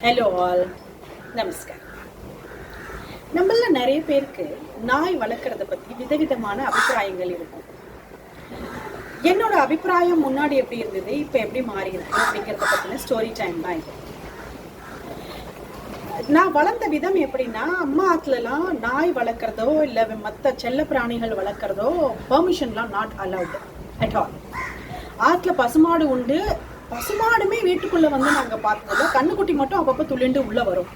Hello all நமஸ்கார் நம்மள நிறைய பேருக்கு நாய் வளர்க்குறத பத்தி விதவிதமான அபிப்பிராயங்கள் இருக்கும். என்னோட அபிப்பிராயம் முன்னாடி எப்படி இருந்தது இப்போ எப்படி மாறி இருக்கு அப்படிங்கிறத பத்தின ஸ்டோரி டைம் தான் இது. நான் வளர்ந்த விதம் எப்படின்னா அம்மா ஆத்துலலாம் நாய் வளர்க்குறதோ இல்லை மற்ற செல்ல பிராணிகள் வளர்க்குறதோ பெர்மிஷன்லாம் நாட் அலவுட் அட் ஆல் ஆற்றுல பசுமாடு உண்டு பசுமாடுமே வீட்டுக்குள்ளே வந்து நாங்கள் பார்த்ததில்ல கண்ணுக்குட்டி மட்டும் அப்பப்போ துளிண்டு உள்ளே வரும்.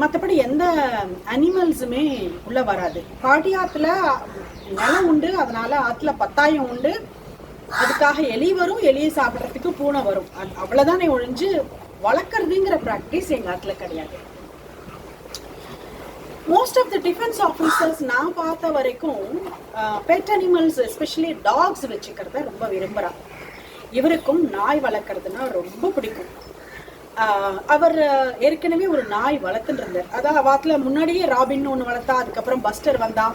மற்றபடி எந்த அனிமல்ஸுமே உள்ளே வராது. பாடி ஆற்றுல நிலம் உண்டு அதனால ஆற்றுல பத்தாயம் உண்டு. அதுக்காக எலி வரும் எலியை சாப்பிட்றதுக்கு பூனை வரும். அது- அவ்வளவுதானே ஒழிஞ்சு வளர்க்குறதுங்கிற ப்ராக்டிஸ் எங்கள் ஆற்றுல கிடையாது. Most of the defence officers நான் பார்த்த வரைக்கும் பெட் அனிமல்ஸ் எஸ்பெஷலி டாக்ஸ் வச்சுக்கிறத ரொம்ப விரும்புகிறாங்க இவருக்கும் நாய் வளர்க்குறதுனா ரொம்ப பிடிக்கும். அவர் ஏற்கனவே ஒரு நாய் வளர்த்துட்டு இருந்தார் அதான் வாத்தில் முன்னாடியே ராபின் ஒன்று வளர்த்தா அதுக்கப்புறம் பஸ்டர் வந்தா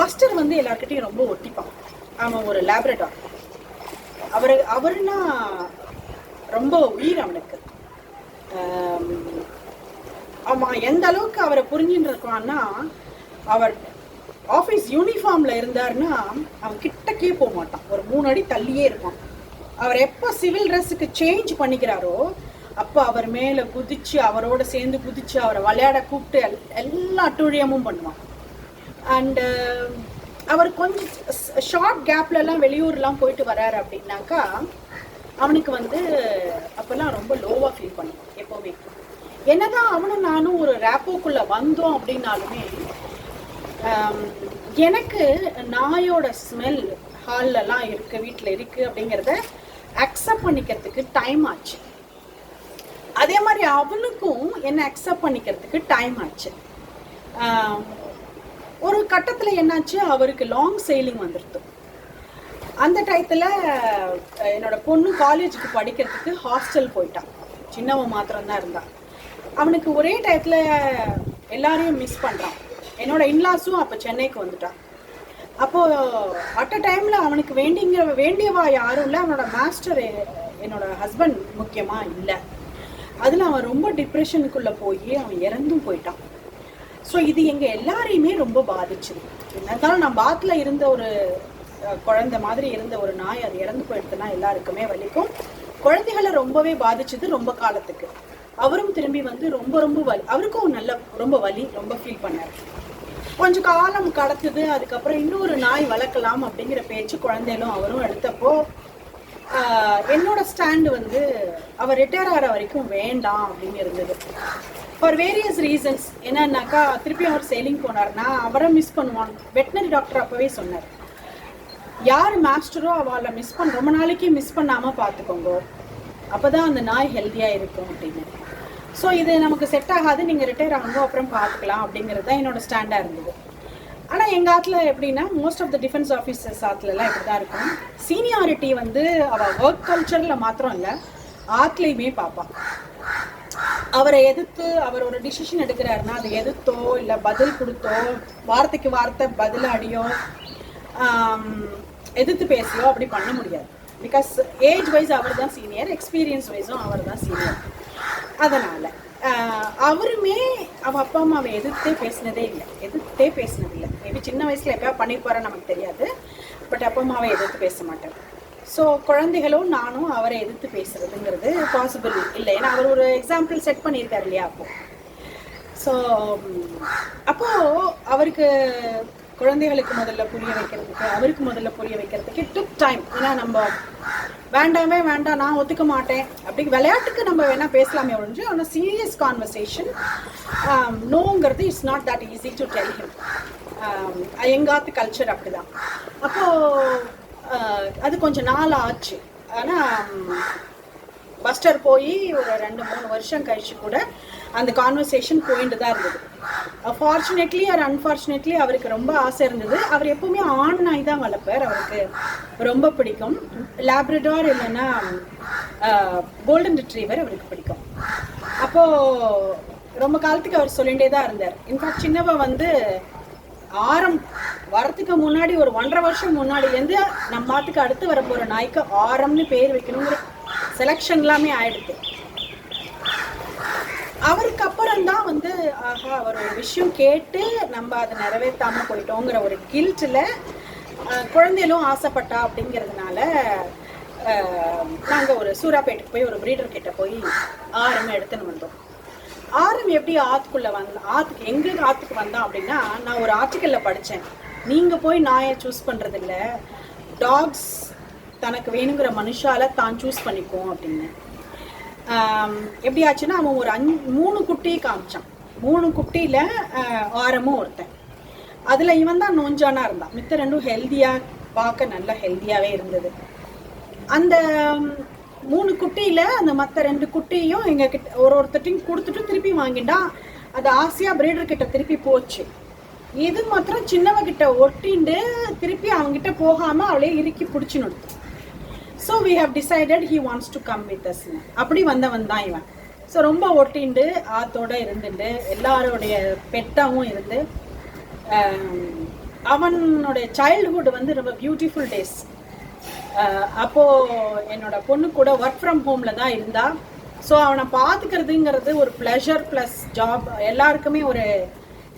பஸ்டர் வந்து எல்லாருக்கிட்டையும் ரொம்ப ஒட்டிப்பான். அவன் ஒரு லேப்ரடார் அவர் அவருனா ரொம்ப உயிர் அவனுக்கு. ஆமாம் அவன் எந்த அளவுக்கு அவரை புரிஞ்சுட்டு இருக்கான்னா அவர் ஆஃபீஸ் யூனிஃபார்ம்ல இருந்தாருன்னா அவன் கிட்டக்கே போக மாட்டான். ஒரு மூணு அடி தள்ளியே இருப்பான். அவர் எப்போ சிவில் ட்ரெஸ்ஸுக்கு சேஞ்ச் பண்ணிக்கிறாரோ அப்போ அவர் மேலே குதிச்சு அவரோட சேர்ந்து குதிச்சு அவரை விளையாட கூப்பிட்டு எல்- எல்லா அட்டுழியமும் பண்ணுவான். அண்டு uh, அவர் கொஞ்சம் ஷார்ட் கேப்லலாம் வெளியூர்லாம் போயிட்டு வராரு அப்படின்னாக்கா அவனுக்கு வந்து அப்போல்லாம் ரொம்ப லோவாக ஃபீல் பண்ணுவான் எப்போவுமே. என்னதான் அவனும் நானும் ஒரு ரேப்போக்குள்ளே வந்தோம் அப்படின்னாலுமே எனக்கு நாயோட ஸ்மெல் ஹால்லலாம் இருக்கு வீட்டில் இருக்கு அப்படிங்கிறத அக்செப்ட் பண்ணிக்கிறதுக்கு டைம் ஆச்சு. அதே மாதிரி அவனுக்கும் என்னை அக்செப்ட் பண்ணிக்கிறதுக்கு டைம் ஆச்சு. ஒரு கட்டத்தில் என்னாச்சு அவருக்கு லாங் செயிலிங் வந்துடுது அந்த டயத்தில் என்னோட பொண்ணு காலேஜுக்கு படிக்கிறதுக்கு ஹாஸ்டல் போயிட்டான் சின்னவன் மாத்திரம்தான் இருந்தான். அவனுக்கு ஒரே டயத்தில் எல்லாரையும் மிஸ் பண்ணுறான் என்னோட இன்லாஸும் அப்போ சென்னைக்கு வந்துட்டான் அப்போது அட் அ டைமில் அவனுக்கு வேண்டிங்கிற வேண்டியவா யாரும் இல்லை. அவனோட மாஸ்டர் என்னோட ஹஸ்பண்ட் முக்கியமாக இல்லை. அதில் அவன் ரொம்ப டிப்ரெஷனுக்குள்ளே போய் அவன் இறந்தும் போயிட்டான். ஸோ இது எங்கள் எல்லாரையுமே ரொம்ப பாதிச்சுது. என்னதான் நான் பாத்தில் இருந்த ஒரு குழந்தை மாதிரி இருந்த ஒரு நாய் அது இறந்து போயிடுதுன்னா எல்லாருக்குமே வலிக்கும். குழந்தைகளை ரொம்பவே பாதிச்சது ரொம்ப காலத்துக்கு. அவரும் திரும்பி வந்து ரொம்ப ரொம்ப வலி அவருக்கும் நல்ல ரொம்ப வலி ரொம்ப ஃபீல் பண்ணார். கொஞ்சம் காலம் கடத்துது அதுக்கப்புறம் இன்னொரு நாய் வளர்க்கலாம் அப்படிங்கிற பேச்சு குழந்தைகளும் அவரும் எடுத்தப்போ என்னோட ஸ்டாண்டு வந்து அவர் ரிட்டையர் ஆகிற வரைக்கும் வேண்டாம் அப்படின்னு இருந்தது. ஃபார் வேரியஸ் ரீசன்ஸ் என்னன்னாக்கா திருப்பி அவர் சேலிங் போனார்னா அவரை மிஸ் பண்ணுவான். வெட்டினரி டாக்டர் அப்போவே சொன்னார் யார் மாஸ்டரோ அவளை மிஸ் பண்ண ரொம்ப நாளைக்கு மிஸ் பண்ணாமல் பார்த்துக்கோங்க. அப்போ தான் அந்த நாய் ஹெல்த்தியாக இருக்கும் அப்படின்னு. ஸோ இது நமக்கு செட் ஆகாது. நீங்கள் ரிட்டையர் ஆகுங்க அப்புறம் பார்த்துக்கலாம் அப்படிங்கிறது தான் என்னோட ஸ்டாண்டாக இருந்தது. ஆனால் எங்கள் ஆற்றுல எப்படின்னா most of the defence officers ஆற்றுலலாம் இப்படி தான் இருக்கும். சீனியாரிட்டி வந்து அவள் ஒர்க் கல்ச்சரில் மாத்திரம் இல்லை ஆற்றுலையுமே பார்ப்பான். அவரை எதிர்த்து அவர் ஒரு டிசிஷன் எடுக்கிறாருன்னா அதை எதிர்த்தோ இல்லை பதில் கொடுத்தோ வார்த்தைக்கு வார்த்தை பதில் அடியோ எதிர்த்து பேசியோ அப்படி பண்ண முடியாது. பிகாஸ் ஏஜ் வைஸ் அவர் தான் சீனியர் எக்ஸ்பீரியன்ஸ் வைஸும் அவர் தான் சீனியர் அதனால் அவருமே அவள் அப்பா அம்மாவை எதிர்த்தே பேசினதே இல்லை. எதிர்த்தே பேசினதில்லை மேபி சின்ன வயசில் எப்போயா பண்ணியிருப்பாரோ நமக்கு தெரியாது. பட் அப்பா அம்மாவை எதிர்த்து பேச மாட்டார். ஸோ குழந்தைகளும் நானும் அவரை எதிர்த்து பேசுறதுங்கிறது பாசிபிள் இல்லை. ஏன்னா அவர் ஒரு எக்ஸாம்பிள் செட் பண்ணியிருக்காரு இல்லையா அப்போ. ஸோ அப்போ அவருக்கு குழந்தைகளுக்கு முதல்ல புரிய வைக்கிறதுக்கு அவருக்கு முதல்ல புரிய வைக்கிறதுக்கு டுக் டைம் ஏன்னா நம்ம வேண்டாமே வேண்டாம் நான் ஒத்துக்க மாட்டேன். அப்படி விளையாட்டுக்கு நம்ம வேணா பேசலாமே ஒழிஞ்சு ஆனால் serious conversation நோங்கிறது it's not that easy to tell him எங்காத்து culture அப்படிதான். அப்போது uh, அது கொஞ்சம் நாள் ஆச்சு. ஆனால் um, பஸ்டர் போய் ஒரு ரெண்டு மூணு வருஷம் கழிச்சு கூட அந்த கான்வர்சேஷன் போயிட்டு தான் இருந்தது. ஃபார்ச்சுனேட்லி ஆர் அன்ஃபார்ச்சுனேட்லி அவருக்கு ரொம்ப ஆசை இருந்தது. அவர் எப்பவுமே ஆண் நாய் தான் வளர்ப்பார். அவருக்கு ரொம்ப பிடிக்கும். லேப்ரடார் இல்லைன்னா கோல்டன் ரிட்ரீவர் அவருக்கு பிடிக்கும். அப்போது ரொம்ப காலத்துக்கு அவர் சொல்லிகிட்டே தான் இருந்தார். இன்ஃபேக்ட் சின்னவ வந்து ஆரம் வரத்துக்கு முன்னாடி ஒரு ஒன்றரை வருஷம் முன்னாடிலேருந்து நம்ம மாட்டுக்கு அடுத்து வரப்போகிற நாய்க்கு ஆரம்னு பேர் வைக்கணுங்கிற செலெக்ஷன் எல்லாமே ஆயிடுது. அவருக்கு அப்புறம் தான் வந்து ஆஹா அவர் ஒரு விஷயம் கேட்டு நம்ம அதை நிறைவேற்றாம போயிட்டோங்கிற ஒரு கில்ட்டில் குழந்தைகளும் ஆசைப்பட்டா அப்படிங்கிறதுனால நாங்கள் ஒரு சூறாப்பேட்டுக்கு போய் ஒரு பிரீடர் கிட்ட போய் ஆரம் எடுத்துன்னு வந்தோம். ஆரம் எப்படி ஆத்துக்குள்ள வந்த ஆத்துக்கு எங்க ஆத்துக்கு வந்தான் அப்படின்னா நான் ஒரு ஆர்டிக்கல்ல படித்தேன் நீங்க போய் நாயை சூஸ் பண்றது டாக்ஸ் தனக்கு வேணுங்கிற மனுஷால தான் சூஸ் பண்ணிக்கும் அப்படின்னு. எப்படி ஆச்சுன்னா அவன் ஒரு அஞ்சு மூணு குட்டியை காமிச்சான். மூணு குட்டியில் ஆரமும் ஒருத்தன். அதில் இவன் தான் நோஞ்சானா இருந்தான். மித்த ரெண்டும் ஹெல்த்தியாக பார்க்க நல்லா ஹெல்த்தியாகவே இருந்தது. அந்த மூணு குட்டியில் அந்த மற்ற ரெண்டு குட்டியும் எங்கள் கிட்ட ஒரு ஒருத்தட்டையும் கொடுத்துட்டு திருப்பி வாங்கிட்டான். அது ஆசையாக பிரீடர் கிட்ட திருப்பி போச்சு. இது மாத்திரம் சின்னவ கிட்ட ஒட்டிண்டு திருப்பி அவங்கிட்ட போகாமல் அவளே இறுக்கி பிடிச்சி நிறுத்து so we have decided he wants to come with us அப்படி வந்தவன் தான் இவன். ஸோ ரொம்ப ஒட்டிண்டு ஆத்தோட இருந்துட்டு எல்லாரோடைய பெட்டாவும் இருந்து அவனுடைய சைல்ட்ஹுட் வந்து ரொம்ப பியூட்டிஃபுல் டேஸ் அப்போ என்னோட பொண்ணு கூட ஒர்க் ஃப்ரம் ஹோம்ல தான் இருந்தா. ஸோ அவனை பார்த்துக்கிறதுங்கிறது ஒரு ப்ளஷர் ப்ளஸ் ஜாப் எல்லாருக்குமே ஒரு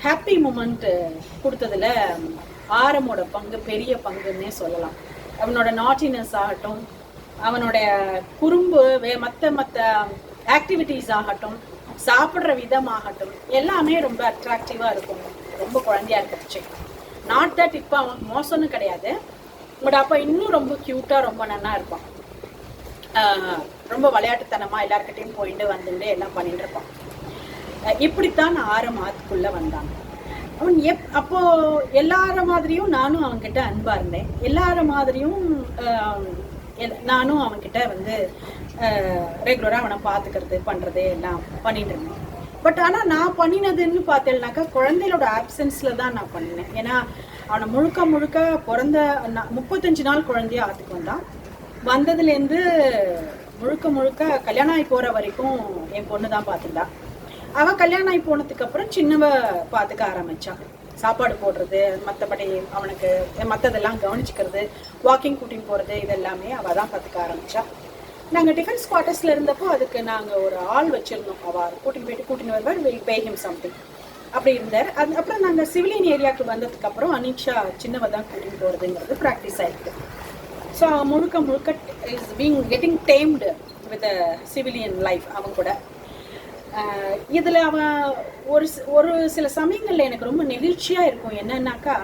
ஹாப்பி மூமெண்ட் கொடுத்ததுல ஆரமோட பங்கு பெரிய பங்குன்னே சொல்லலாம். அவனோட நாட்டினஸ் ஆகட்டும் அவனுடைய குறும்பு வே மற்ற மற்ற ஆக்டிவிட்டீஸ் ஆகட்டும் சாப்பிட்ற விதமாகட்டும் எல்லாமே ரொம்ப அட்ராக்டிவாக இருக்கும். ரொம்ப குழந்தையா இருந்துச்சு. நாட் தட் இப்போ அவன் மோசம்னு கிடையாது. உங்களோட அப்பா இன்னும் ரொம்ப க்யூட்டாக ரொம்ப நன்னா இருப்பான். ரொம்ப விளையாட்டுத்தனமாக எல்லாருக்கிட்டையும் போயிட்டு வந்துட்டு எல்லாம் பண்ணிட்டு இருப்பான். இப்படித்தான் ஆறு மாதத்துக்குள்ளே வந்தாங்க அவன் எப் அப்போ எல்லார மாதிரியும் நானும் அவன்கிட்ட அன்பா இருந்தேன். எல்லார மாதிரியும் நானும் அவன்கிட்ட வந்து ரெகுலராக அவனை பார்த்துக்கிறது பண்ணுறது எல்லாம் பண்ணிட்டு இருந்தேன். பட் ஆனால் நான் பண்ணினதுன்னு பார்த்தேன்னாக்கா குழந்தைகளோட ஆப்சன்ஸில் தான் நான் பண்ணினேன். ஏன்னா அவனை முழுக்க முழுக்க பிறந்த நா- முப்பத்தஞ்சு நாள் குழந்தைய ஆற்றுக்கு வந்தான் வந்ததுலேருந்து முழுக்க முழுக்க கல்யாணம் ஆகி போகிற வரைக்கும் என் பொண்ணு தான் பார்த்துருந்தான் அவள் கல்யாணம் ஆகி போனதுக்கு அப்புறம் சின்னவ பார்த்துக்க ஆரம்பிச்சான் சாப்பாடு போடுறது மற்றபடி அவனுக்கு மற்றதெல்லாம் கவனிச்சுக்கிறது வாக்கிங் கூட்டின்னு போகிறது இதெல்லாமே அவள் தான் பார்த்துக்க ஆரம்பித்தா நாங்கள் டிஃபென்ஸ் குவார்ட்டர்ஸில் இருந்தப்போ அதுக்கு நாங்கள் ஒரு ஆள் வச்சுருந்தோம். அவள் கூட்டின்னு போயிட்டு கூட்டின்னு வருவார் வில் பே ஹிம் சம்திங் அப்படி இருந்தார். அது அப்புறம் நாங்கள் சிவிலியன் ஏரியாவுக்கு வந்ததுக்கப்புறம் அனிஷா சின்னவ தான் கூட்டின்னு போகிறதுங்கிறது ப்ராக்டிஸ் ஆகிருக்கு ஸோ முழுக்க முழுக்க is being getting tamed with civilian life அவன் கூட. இதில் அவன் ஒரு ஒரு சில சமயங்களில் எனக்கு ரொம்ப நெகிழ்ச்சியாக இருக்கும். என்னன்னாக்கா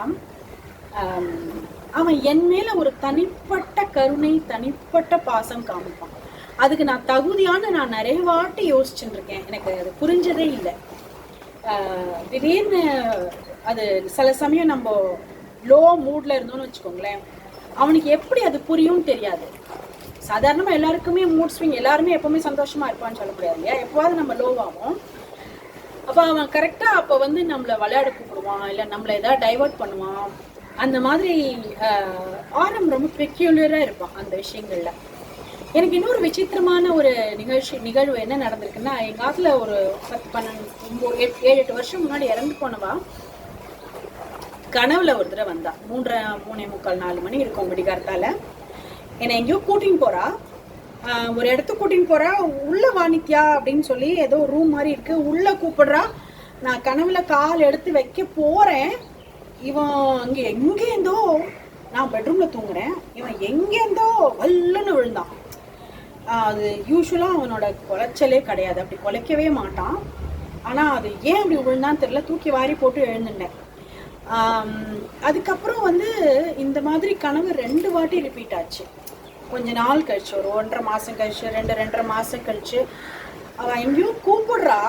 அவன் என் மேலே ஒரு தனிப்பட்ட கருணை தனிப்பட்ட பாசம் காமிப்பான். அதுக்கு நான் தகுதியான நான் நிறைய வாட்டி யோசிச்சுட்டு இருக்கேன் எனக்கு அது புரிஞ்சதே இல்லை. திடீர்னு அது சில சமயம் நம்ம லோ மூடில் இருந்தோம்னு வச்சுக்கோங்களேன் அவனுக்கு எப்படி அது புரியும் தெரியாது. சாதாரணமாக எல்லாருக்குமே மூட் ஸ்விங் எல்லாருமே எப்போவுமே சந்தோஷமாக இருப்பான்னு சொல்ல முடியாது. இல்லையா எப்போவாது நம்ம லோவாகும் அப்போ அவன் கரெக்டாக அப்போ வந்து நம்மளை விளையாட கூப்பிடுவான் இல்லை நம்மளை எதாவது டைவர்ட் பண்ணுவான். அந்த மாதிரி ஆரம் ரொம்ப பெக்யூலராக இருப்பான் அந்த விஷயங்களில். எனக்கு இன்னொரு விசித்திரமான ஒரு நிகழ்ச்சி நிகழ்வு என்ன நடந்திருக்குன்னா எங்கள் ஆத்துல ஒரு பத்து பன்னெண்டு ஒன்பது, எட்டு- ஏழு எட்டு வருஷம் முன்னாடி இறந்து போனவா? கனவுல ஒரு தடவை வந்தா. மூன்றரை மூணே முக்கால் நாலு மணி இருக்கும் விடிகாரத்தால. என்னை எங்கேயோ கூட்டின்னு போறா. ஒரு இடத்துக்கு கூட்டின்னு போறா. உள்ள வாணித்யா அப்படின்னு சொல்லி ஏதோ ரூம் மாதிரி இருக்கு. உள்ள கூப்பிடுறா. நான் கனவுல கால் எடுத்து வைக்க போறேன். இவன் அங்கே எங்கேருந்தோ நான் பெட்ரூம்ல தூங்குறேன். இவன் எங்கேருந்தோ வல்லுன்னு விழுந்தான். அது யூஸ்வலாக அவனோட குலைச்சலே கிடையாது. அப்படி குலைக்கவே மாட்டான். ஆனால் அது ஏன் அப்படி விழுந்தான்னு தெரியல. தூக்கி வாரி போட்டு எழுந்துட்டேன். அதுக்கப்புறம் வந்து இந்த மாதிரி கனவு ரெண்டு வாட்டி ரிப்பீட் ஆச்சு. கொஞ்ச நாள் கழிச்சு ஒரு ஒன்றரை மாதம் கழிச்சு ரெண்டு ரெண்டரை மாதம் கழிச்சு அவள் எங்கேயோ கூப்பிடுறா.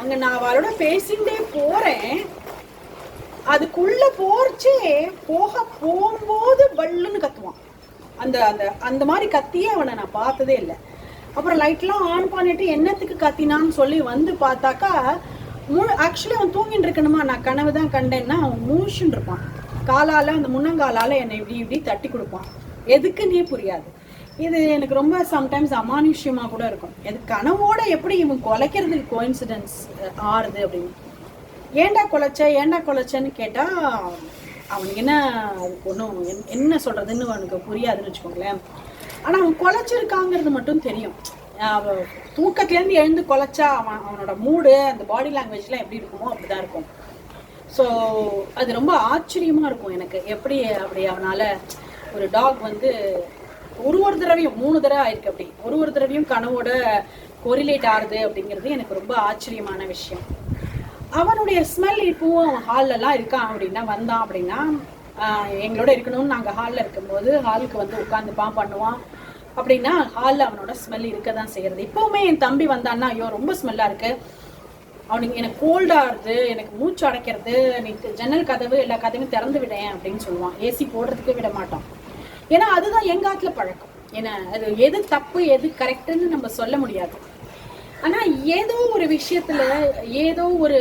அங்கே நான் அவளோட பேசிகிட்டே போகிறேன் அதுக்குள்ள போர்ச்சே போக போகும்போது பல்லுன்னு கத்துவான். அந்த அந்த அந்த மாதிரி கத்தியே அவனை நான் பார்த்ததே இல்லை. அப்புறம் லைட்லாம் ஆன் பண்ணிட்டு என்னத்துக்கு கத்தினான்னு சொல்லி வந்து பார்த்தாக்கா முழு ஆக்சுவலி அவன் தூங்கிட்டு இருக்கணுமா? நான் கனவு தான் கண்டேன்னா அவன் மூழ்கின்னு இருப்பான். காலால அந்த முன்னங்காலால என்னை இப்படி இப்படி தட்டி கொடுப்பான். எதுக்குன்னே புரியாது. இது எனக்கு ரொம்ப சம்டைம்ஸ் அமானுஷ்யமாக கூட இருக்கும். இது கனவோட எப்படி இவன் குலைக்கிறதுக்கு கோயின்சிடென்ஸ் ஆறுது அப்படின்னு. ஏன்டா கொலைச்ச ஏன்டா குலைச்சன்னு கேட்டால் அவனுக்கு என்ன அதுக்கு ஒன்றும் என்ன சொல்கிறதுன்னு அவனுக்கு புரியாதுன்னு வச்சுக்கோங்களேன். ஆனால் அவன் குலைச்சிருக்காங்கிறது மட்டும் தெரியும். அவன் தூக்கத்துலேருந்து எழுந்து குலைச்சா அவன் அவனோட மூடு அந்த பாடி லாங்குவேஜ்லாம் எப்படி இருக்குமோ அப்படிதான் இருக்கும். ஸோ அது ரொம்ப ஆச்சரியமாக இருக்கும் எனக்கு. எப்படி அப்படி அவனால் ஒரு டாக் வந்து ஒரு ஒரு தடவையும் மூணு தடவை ஆயிருக்கு அப்படி. ஒரு ஒரு தடவையும் கனவோட கொரிலேட் ஆகுது அப்படிங்கிறது எனக்கு ரொம்ப ஆச்சரியமான விஷயம். அவனுடைய ஸ்மெல் இப்போவும் அவன் ஹால்லலாம் இருக்கான் அப்படின்னா வந்தான் அப்படின்னா எங்களோட இருக்கணும்னு நாங்கள் ஹாலில் இருக்கும்போது ஹாலுக்கு வந்து உட்காந்துப்பான் பண்ணுவான். அப்படின்னா ஹாலில் அவனோட ஸ்மெல் இருக்க தான் செய்கிறது இப்போவுமே என் தம்பி வந்தான்னா ஐயோ ரொம்ப ஸ்மெல்லாக இருக்குது அவனுக்கு எனக்கு கோல்டாகிறது எனக்கு மூச்சு அடைக்கிறது நீ ஜன்னல் கதவு எல்லா கதவையும் திறந்து விடேன் அப்படின்னு சொல்லுவான். ஏசி போடுறதுக்கு விட மாட்டான். ஏன்னா அதுதான் எங்க ஆத்துல பழக்கம். ஏன்னா அது எது தப்பு எது கரெக்டுன்னு நம்ம சொல்ல முடியாது. ஆனா ஏதோ ஒரு விஷயத்துல ஏதோ ஒரு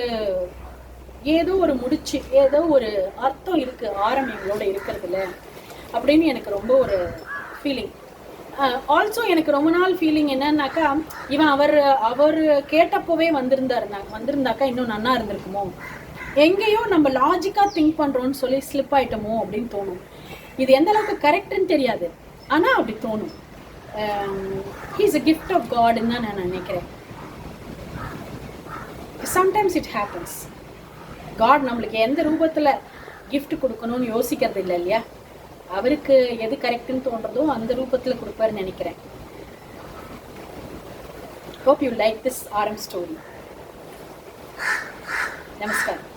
ஏதோ ஒரு முடிச்சு ஏதோ ஒரு அர்த்தம் இருக்கு ஆரம் எங்களோட இருக்கிறதுல அப்படின்னு எனக்கு ரொம்ப ஒரு ஃபீலிங் ஆல்சோ எனக்கு ரொம்ப நாள் ஃபீலிங் என்னன்னாக்கா இவன் அவர் அவர் கேட்டப்போவே வந்திருந்தாருனா வந்திருந்தாக்கா இன்னும் நன்னா இருந்திருக்குமோ? எங்கேயோ நம்ம லாஜிக்காக திங்க் பண்ணுறோன்னு சொல்லி ஸ்லிப் ஆயிட்டோமோ அப்படின்னு தோணும். இது எந்த அளவுக்கு கரெக்ட்னு தெரியாது. ஆனால் அப்படி தோணும். ஹீஸ் அ கிஃப்ட் ஆஃப் காட்னு தான் நான் நினைக்கிறேன். சம்டைம்ஸ் இட் ஹேப்பன்ஸ் காட் நம்மளுக்கு எந்த ரூபத்தில் கிஃப்ட் கொடுக்கணும்னு யோசிக்கிறது இல்லை இல்லையா? அவருக்கு எது கரெக்ட்னு தோன்றதோ அந்த ரூபத்தில் கொடுப்பாருன்னு நினைக்கிறேன். ஹோப் யூ லைக் திஸ் ஆரம் ஸ்டோரி நமஸ்காரம்